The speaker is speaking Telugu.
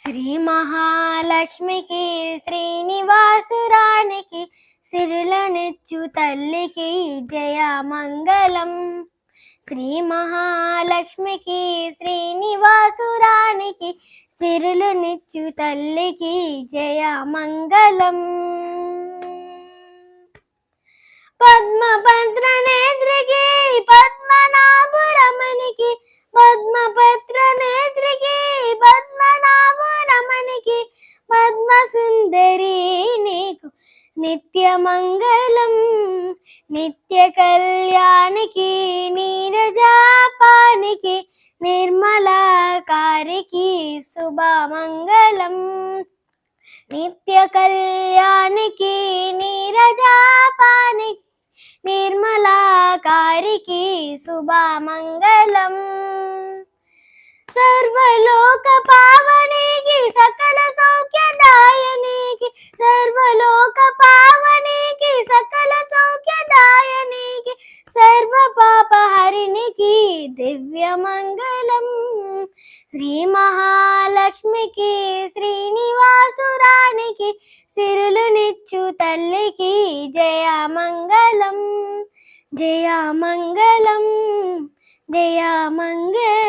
శ్రీ మహాలక్ష్మికి శ్రీనివాసురానికి సిరులనిచ్చు తల్లికి జయ మంగళం. శ్రీ మహాలక్ష్మికి శ్రీనివాసురానికి సిరులనిచ్చు తల్లికి జయ మంగళం. పద్మనాభరమణికి పద్మసుందరి నీకు నిత్య మంగళం నిత్య కళ్యాణికి నీరజాపానికి నిర్మలాకారికి శుభమంగళం. నిత్య కళ్యాణికి నీరజాపానికి నిర్మలాకారికి శుభమంగళం. సర్వలోకపా పాపహరినికి దివ్య మంగళం శ్రీ మహాలక్ష్మికి శ్రీనివాసురానికి సిరులునిచ్చు తల్లికి జయ మంగళం జయ మంగళం జయ మంగళం